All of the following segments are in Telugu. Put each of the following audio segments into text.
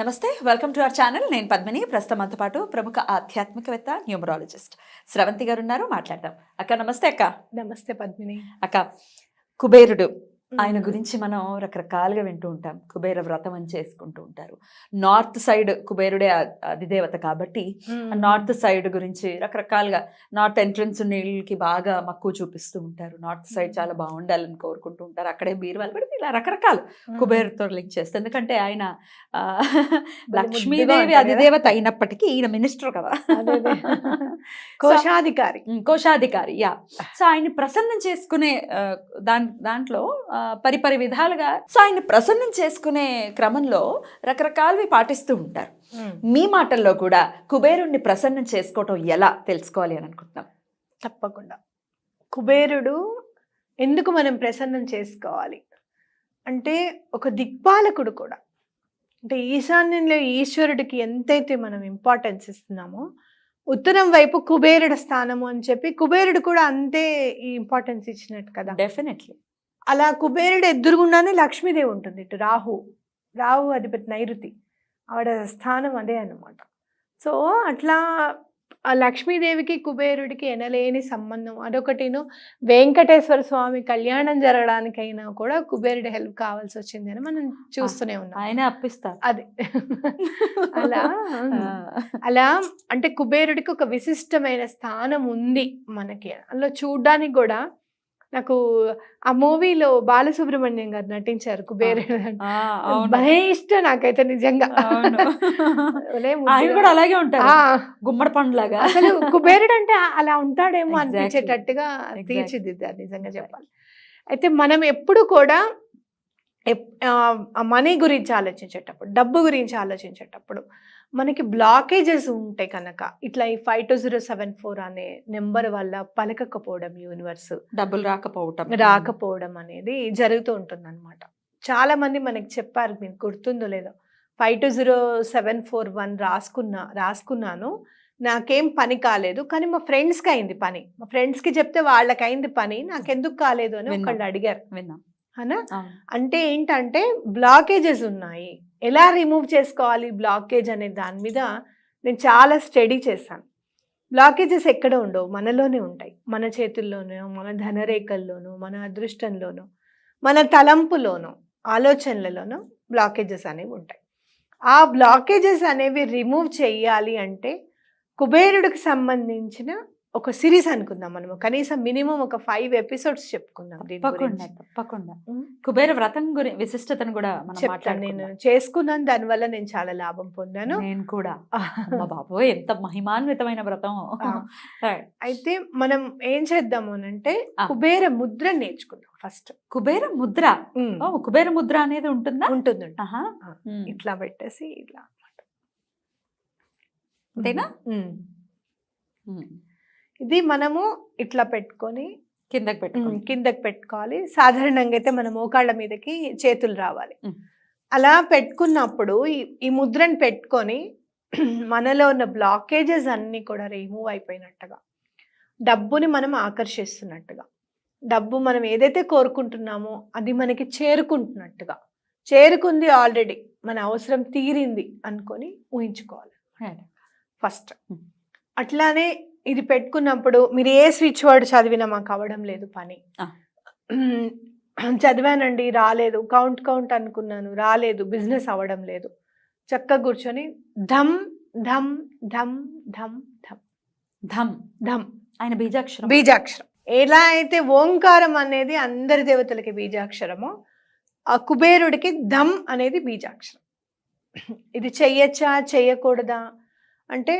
నమస్తే వెల్కమ్ టు అవర్ ఛానల్. నేను పద్మిని. ప్రస్తుతం మనతో పాటు ప్రముఖ ఆధ్యాత్మికవేత్త న్యూమరాలజిస్ట్ స్రవంతి గారు ఉన్నారు. మాట్లాడదాం. అక్క నమస్తే అక్క. నమస్తే పద్మిని. అక్క కుబేరుడు. ఆయన గురించి మనం రకరకాలుగా వింటూ ఉంటాం. కుబేర వ్రతం అని చేసుకుంటూ ఉంటారు. నార్త్ సైడ్ కుబేరుడే అధిదేవత కాబట్టి నార్త్ సైడ్ గురించి రకరకాలుగా నార్త్ ఎంట్రన్స్ నీళ్ళకి బాగా మక్కువ చూపిస్తూ ఉంటారు. నార్త్ సైడ్ చాలా బాగుండాలని కోరుకుంటూ ఉంటారు. అక్కడే బీరువాలు పెడితే ఇలా రకరకాలు కుబేరుతో లింక్ చేస్తే. ఎందుకంటే ఆయన లక్ష్మీదేవి అధిదేవత అయినప్పటికీ ఈయన మినిస్టర్ కదా. కోశాధికారి. కోశాధికారి యా. సో ఆయన్ని ప్రసన్నం చేసుకునే దాన్ దాంట్లో పరిపరి విధాలుగా సో ఆయన్ని ప్రసన్నం చేసుకునే క్రమంలో రకరకాలవి పాటిస్తూ ఉంటారు. మీ మాటల్లో కూడా కుబేరుణ్ణి ప్రసన్నం చేసుకోవటం ఎలా తెలుసుకోవాలి అని అనుకుంటున్నాం తప్పకుండా. కుబేరుడు ఎందుకు మనం ప్రసన్నం చేసుకోవాలి? అంటే ఒక దిక్పాలకుడు కూడా. అంటే ఈశాన్యంలో ఈశ్వరుడికి ఎంతైతే మనం ఇంపార్టెన్స్ ఇస్తున్నామో ఉత్తరం వైపు కుబేరుడు స్థానము అని చెప్పి కుబేరుడు కూడా అంతే ఈ ఇంపార్టెన్స్ ఇచ్చినట్టు కదా? డెఫినెట్లీ అలా కుబేరుడు ఎదురుగుండానే లక్ష్మీదేవి ఉంటుంది. ఇటు రాహు రాహు అధిపతి నైరుతి. ఆవిడ స్థానం అదే అన్నమాట. సో అట్లా ఆ లక్ష్మీదేవికి కుబేరుడికి ఎనలేని సంబంధం. అదొకటిను వెంకటేశ్వర స్వామి కళ్యాణం జరగడానికైనా కూడా కుబేరుడి హెల్ప్ కావాల్సి వచ్చింది అని మనం చూస్తూనే ఉన్నాం. ఆయనే అప్పిస్తారు. అది. అలా అలా అంటే కుబేరుడికి ఒక విశిష్టమైన స్థానం ఉంది మనకి. అందులో చూడ్డానికి కూడా నాకు ఆ మూవీలో బాలసుబ్రహ్మణ్యం గారు నటించారు అవును. భలే ఇష్టం నాకైతే నిజంగా. ఆయన. కూడా అలాగే ఉంటారు. గుమ్మడి పండులాగా. అసలు కుబేరుడు అంటే అలా ఉంటాడేమో. అనిపించేటట్టుగా. తీర్చిదిద్దారు నిజంగా చెప్పాలి. అయితే మనం ఎప్పుడు కూడా మనీ గురించి ఆలోచించేటప్పుడు డబ్బు గురించి ఆలోచించేటప్పుడు మనకి బ్లాకేజెస్ ఉంటాయి కనుక. ఇట్లా ఈ five two zero seven four అనే నెంబర్ వల్ల పలకకపోవడం యూనివర్స్ డబ్బులు రాకపోవటం. రాకపోవడం అనేది జరుగుతూ ఉంటుంది చాలా మంది మనకి చెప్పారు మీకు గుర్తుందో లేదో. Five two zero seven four one రాసుకున్నా రాసుకున్నాను. నాకేం పని కాలేదు కానీ మా ఫ్రెండ్స్కి అయింది పని. మా ఫ్రెండ్స్కి చెప్తే వాళ్ళకి అయింది పని నాకెందుకు కాలేదు అని. ఒకళ్ళు అడిగారు. విన్నాం. అనా. అంటే ఏంటంటే బ్లాకేజెస్ ఉన్నాయి. ఎలా రిమూవ్ చేసుకోవాలి బ్లాకేజ్ అనే దాని మీద నేను చాలా స్టడీ చేశాను. బ్లాకేజెస్ ఎక్కడ ఉండవు? మనలోనే ఉంటాయి. మన చేతుల్లోనూ మన ధనరేఖల్లోనూ మన అదృష్టంలోనూ మన తలంపులోనూ ఆలోచనలలోనూ బ్లాకేజెస్ అనేవి ఉంటాయి. ఆ బ్లాకేజెస్ అనేవి రిమూవ్ చేయాలి అంటే కుబేరుడికి సంబంధించిన ఒక సిరీస్ అనుకుందాం మనము. కనీసం మినిమం ఒక ఫైవ్ ఎపిసోడ్స్ చెప్పుకుందాం తప్పకుండా తప్పకుండా. కుబేర వ్రతం గురి విశిష్టతను కూడా చెప్తాను నేను చేసుకున్నాను దానివల్ల నేను చాలా లాభం పొందాను. నేను కూడా. బాబోయ్ ఎంత మహిమాన్వితమైన వ్రతం. అయితే మనం ఏం చేద్దాము అని అంటే. కుబేర ముద్ర నేర్చుకుందాం ఫస్ట్. కుబేర ముద్ర? కుబేర ముద్ర అనేది ఉంటుందా? ఉంటుంది. ఇట్లా పెట్టేసి ఇట్లా అంతేనా? ఇది మనము ఇట్లా పెట్టుకొని కిందకి పెట్టుకోండి కిందకి పెట్టుకోవాలి సాధారణంగా అయితే మన మోకాళ్ళ మీదకి చేతులు రావాలి. అలా పెట్టుకున్నప్పుడు ఈ ముద్రని పెట్టుకొని మనలో ఉన్న బ్లాకేజెస్ అన్నీ కూడా రిమూవ్ అయిపోయినట్టుగా డబ్బుని మనం ఆకర్షిస్తున్నట్టుగా డబ్బు మనం ఏదైతే కోరుకుంటున్నామో అది మనకి చేరుకుంటున్నట్టుగా చేరుకుంది ఆల్రెడీ మన అవసరం తీరింది అనుకొని ఊహించుకోవాలి. ఫస్ట్. అట్లానే ఇది పెట్టుకున్నప్పుడు మీరు ఏ స్విచ్ వర్డ్ చదివినా మాకు అవ్వడం లేదు పని. చదివానండి రాలేదు. కౌంట్ కౌంట్ అనుకున్నాను. రాలేదు. బిజినెస్ అవ్వడం లేదు. చక్కగా కూర్చొని ధమ్ ధమ్ ధమ్ ధమ్ ధమ్. ధమ్. ధమ్. ఆయన బీజాక్షరం. బీజాక్షరం. ఎలా అయితే ఓంకారం అనేది అందరి దేవతలకి బీజాక్షరమో ఆ కుబేరుడికి ధమ్ అనేది బీజాక్షరం. ఇది చెయ్యొచ్చా? చెయ్యకూడదా? అంటే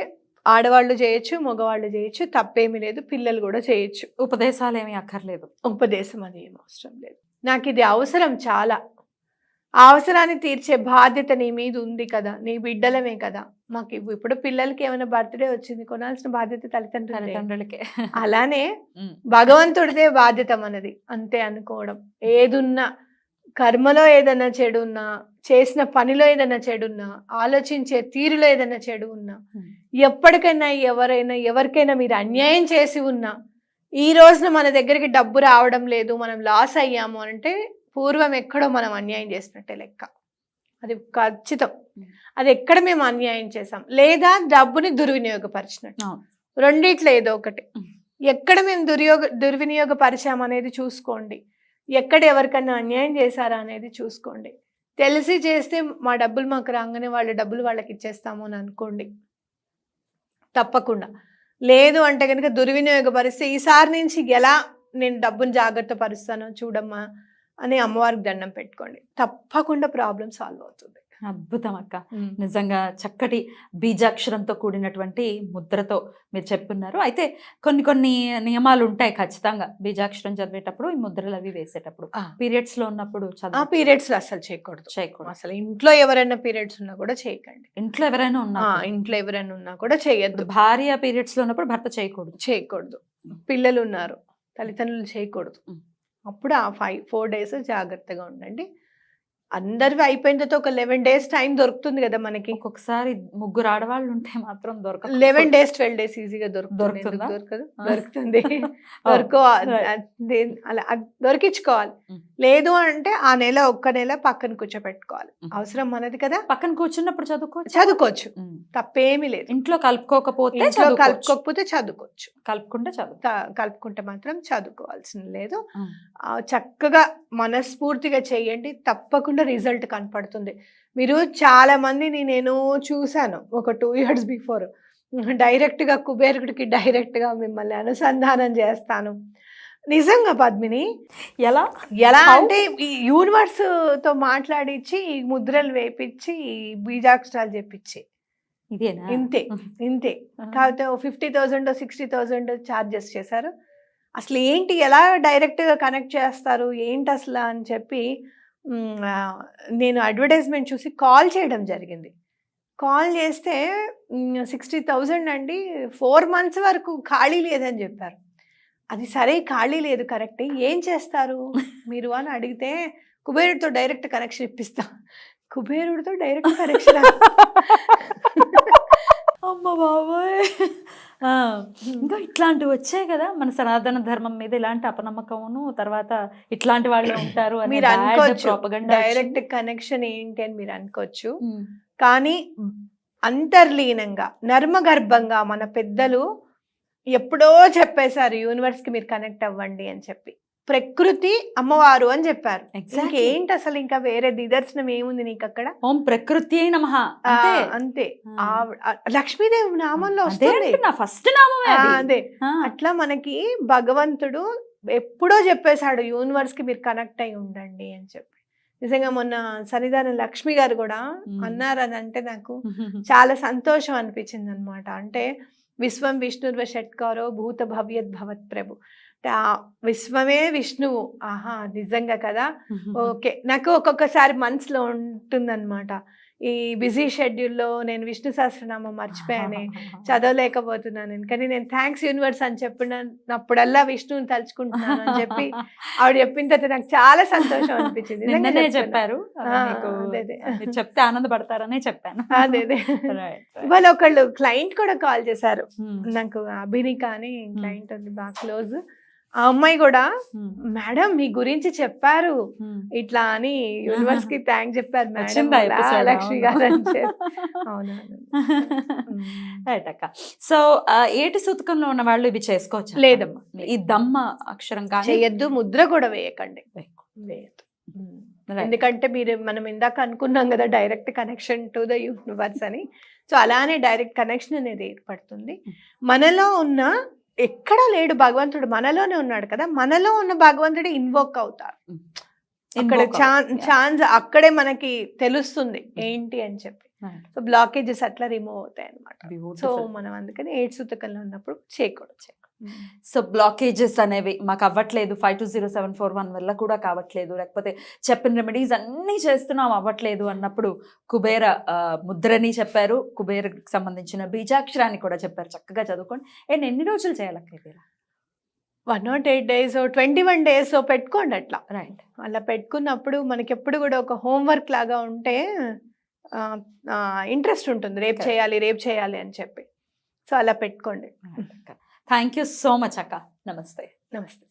ఆడవాళ్ళు చేయొచ్చు మగవాళ్ళు చేయొచ్చు తప్పేమీ లేదు పిల్లలు కూడా చేయొచ్చు. ఉపదేశాలు ఏమీ అక్కర్లేదు. ఉపదేశం అది ఏం అవసరం లేదు. నాకు ఇది అవసరం చాలా. అవసరాన్ని తీర్చే బాధ్యత నీ మీద ఉంది కదా నీ బిడ్డలమే కదా. మాకు. ఇప్పుడు పిల్లలకి ఏమైనా బర్త్డే వచ్చింది కొనాల్సిన బాధ్యత తల్లిదండ్రులు తల్లిదండ్రులకే. అలానే. భగవంతుడిదే బాధ్యత మనది అంతే అనుకోవడం. ఏదున్నా కర్మలో ఏదైనా చెడు ఉన్నా చేసిన పనిలో ఏదైనా చెడు ఉన్నా ఆలోచించే తీరులో ఏదైనా చెడు ఉన్నా Hmm. ఎప్పటికైనా ఎవరైనా ఎవరికైనా మీరు అన్యాయం చేసి ఉన్నా ఈ రోజున మన దగ్గరికి డబ్బు రావడం లేదు మనం లాస్ అయ్యాము అంటే పూర్వం ఎక్కడో మనం అన్యాయం చేసినట్టే లెక్క అది ఖచ్చితం Mm. అది ఎక్కడ మేము అన్యాయం చేసాం లేదా డబ్బుని దుర్వినియోగపరిచినట్టు. రెండిట్లో ఏదో ఒకటి Mm. ఎక్కడ మేము దుర్యోగ దుర్వినియోగపరిచాం అనేది చూసుకోండి ఎక్కడ ఎవరికన్నా అన్యాయం చేశారా అనేది చూసుకోండి తెలిసి చేస్తే మా డబ్బులు మాకు రాగానే వాళ్ళ డబ్బులు వాళ్ళకి ఇచ్చేస్తాము అని అనుకోండి. తప్పకుండా. లేదు అంటే కనుక దుర్వినియోగపరిస్తే ఈసారి నుంచి ఎలా నేను డబ్బుని జాగ్రత్త పరుస్తానో చూడమ్మా అని అమ్మవారికి దండం పెట్టుకోండి. తప్పకుండా ప్రాబ్లం సాల్వ్ అవుతుంది. అద్భుతం అక్క నిజంగా చక్కటి బీజాక్షరంతో కూడినటువంటి ముద్రతో మీరు చెప్పున్నారు. అయితే కొన్ని కొన్ని నియమాలు ఉంటాయి ఖచ్చితంగా బీజాక్షరం చదివేటప్పుడు ఈ ముద్రలు అవి వేసేటప్పుడు. పీరియడ్స్లో ఉన్నప్పుడు ఆ చదువు పీరియడ్స్ అసలు చేయకూడదు. చేయకూడదు. అసలు ఇంట్లో ఎవరైనా పీరియడ్స్ ఉన్నా కూడా చేయకండి. ఇంట్లో ఎవరైనా ఆ, ఉన్నారు ఇంట్లో ఎవరైనా ఉన్నా కూడా చేయొద్దు. భార్య పీరియడ్స్లో ఉన్నప్పుడు భర్త చేయకూడదు. చేయకూడదు. పిల్లలు ఉన్నారు. తల్లిదండ్రులు చేయకూడదు. అప్పుడు ఆ ఫైవ్ ఫోర్ డేస్ జాగ్రత్తగా ఉండండి. అందరివి అయిపోయిన తర్వాత ఒక లెవెన్ డేస్ టైం దొరుకుతుంది కదా మనకి. ఒక్కొక్కసారి ముగ్గురు ఆడవాళ్ళు ఉంటే మాత్రం దొరక లెవెన్ డేస్ ట్వెల్వ్ డేస్ ఈజీగా దొరుకుతుంది. దొరకదు. దొరుకుతుంది. దొరకో అలా దొరికించుకోవాలి. లేదు అంటే ఆ నెల ఒక్క నెల పక్కన కూర్చోపెట్టుకోవాలి మ్. అవసరం మనది కదా? పక్కన కూర్చున్నప్పుడు చదువుకోవచ్చు? చదువుకోవచ్చు. తప్పేమీ లేదు. ఇంట్లో కలుపుకోకపోతే ఇంట్లో. కలుపుకోకపోతే చదువుకోవచ్చు. కలుపుకుంటే చదువు. కలుపుకుంటే మాత్రం చదువుకోవాల్సిన లేదు. చక్కగా మనస్ఫూర్తిగా చేయండి తప్పకుండా రిజల్ట్ కనపడుతుంది. మీరు చాలా మందిని నేను చూశాను ఒక టూ ఇయర్స్ బిఫోర్. డైరెక్ట్గా కుబేరుడికి డైరెక్ట్గా మిమ్మల్ని అనుసంధానం చేస్తాను. నిజంగా పద్మిని. ఎలా? ఎలా? అంటే ఈ యూనివర్స్తో మాట్లాడించి ఈ ముద్రలు వేపించి ఈ బీజాక్షరాలు చెప్పించి ఇదేనా? ఇంతే ఇంతే. కాకపోతే fifty thousand sixty thousand charges చేశారు. అసలు ఏంటి ఎలా డైరెక్ట్గా కనెక్ట్ చేస్తారు ఏంటి అసలు అని చెప్పి నేను అడ్వర్టైజ్మెంట్ చూసి కాల్ చేయడం జరిగింది. కాల్ చేస్తే సిక్స్టీ థౌజండ్ అండి ఫోర్ మంత్స్ వరకు ఖాళీ లేదని చెప్పారు. అది సరే ఖాళీ లేదు కరెక్ట్. ఏం చేస్తారు? మీరు అని అడిగితే కుబేరుడితో డైరెక్ట్ కనెక్షన్ ఇప్పిస్తా. కుబేరుడితో డైరెక్ట్ కనెక్షన్ అమ్మ బాబోయ్! ఇంకా ఇట్లాంటివి వచ్చాయి కదా. మన సనాతన ధర్మం మీద ఇలాంటి అపనమ్మకమును తర్వాత ఇట్లాంటి వాళ్ళు ఉంటారు మీరు అనుకోవచ్చు. డైరెక్ట్. కనెక్షన్ ఏంటి అని మీరు అనుకోవచ్చు. కానీ అంతర్లీనంగా నర్మగర్భంగా మన పెద్దలు ఎప్పుడో చెప్పేశారు యూనివర్స్కి మీరు కనెక్ట్ అవ్వండి అని చెప్పి. ప్రకృతి అమ్మవారు అని చెప్పారు. ఇంకేంటి అసలు ఇంకా వేరే నిదర్శనం ఏముంది నీకు అక్కడ? ఓం ప్రకృతి నమః. అంతే. లక్ష్మీదేవి నామంలో వస్తుంది. అంటున్నా, ఫస్ట్ నామమే అది. అట్లా మనకి భగవంతుడు ఎప్పుడో చెప్పేశాడు యూనివర్స్కి మీరు కనెక్ట్ అయి ఉండండి అని చెప్పి. నిజంగా మొన్న సన్నిధానం లక్ష్మి గారు కూడా. అన్నారు అని అంటే నాకు చాలా సంతోషం అనిపించింది అనమాట అంటే విశ్వం విష్ణుర్వ షట్కారో భూత భవ్యత్ భవత్ ప్రభు. విశ్వమే విష్ణువు. ఆహా నిజంగా కదా? ఓకే. నాకు ఒక్కొక్కసారి మనసులో ఉంటుందన్నమాట. ఈ బిజీ షెడ్యూల్లో నేను విష్ణు సహస్రనామం మర్చిపోయానే చదవలేకపోతున్నాను. నేను. కానీ నేను థ్యాంక్స్ యూనివర్స్ అని చెప్పినప్పుడల్లా విష్ణువుని తలుచుకుంటున్నాను అని చెప్పి ఆవిడ చెప్పిన తర్వాత నాకు చాలా సంతోషం అనిపించింది. నిన్ననే. చెప్పారు. చెప్తే ఆనందపడతారనే చెప్పాను. అదే. ఇవాళ ఒకళ్ళు క్లయింట్ కూడా కాల్ చేశారు. ఉమ్, నాకు అభినిక అని క్లయింట్ ఉంది బాగా క్లోజ్. ఆ అమ్మాయి కూడా మేడం మీ గురించి చెప్పారు. ఇట్లా అని యూనివర్స్కి థ్యాంక్స్ చెప్పారు? లక్ష్మి గారు అక్క సో ఏటి సూతకంలో ఉన్న వాళ్ళు ఇవి చేసుకోవచ్చు లేదమ్మా. ఈ దమ్మ అక్షరం కానీ చెయ్యొద్దు ముద్ర కూడా వేయకండి. వేయద్దు. Right. ఎందుకంటే మీరు మనం ఇందాక అనుకున్నాం కదా direct connection to the universe అని సో అలానే డైరెక్ట్ కనెక్షన్ అనేది ఏర్పడుతుంది. మనలో ఉన్న ఎక్కడ లేడు భగవంతుడు మనలోనే ఉన్నాడు కదా మనలో ఉన్న భగవంతుడు ఇన్వోక్ అవుతారు అక్కడ Invoke ఛాన్స్ అక్కడే మనకి తెలుస్తుంది ఏంటి అని చెప్పి. సో బ్లాకేజెస్ అట్లా రిమూవ్ అవుతాయి అనమాట సో. మనం అందుకని ఏడు సూతకంలో ఉన్నప్పుడు చేయకూడదు. సో బ్లాకేజెస్ అనేవి మాకు అవ్వట్లేదు. Five two zero seven four one వల్ల కూడా కావట్లేదు. లేకపోతే చెప్పిన రెమెడీస్ అన్నీ చేస్తున్నాం అవ్వట్లేదు అన్నప్పుడు కుబేర ముద్రని చెప్పారు. కుబేరకు సంబంధించిన బీజాక్షరాన్ని కూడా చెప్పారు. చక్కగా చదువుకోండి. అండ్ ఎన్ని రోజులు చేయాలక్క one not eight days twenty one days పెట్టుకోండి అట్లా. రైట్ అలా పెట్టుకున్నప్పుడు మనకి ఎప్పుడు కూడా ఒక హోంవర్క్ లాగా ఉంటే ఇంట్రెస్ట్ ఉంటుంది. రేపు. చేయాలి రేపు చేయాలి అని చెప్పి. సో అలా పెట్టుకోండి. థ్యాంక్ యూ సో మచ్ అక్క. నమస్తే. నమస్తే.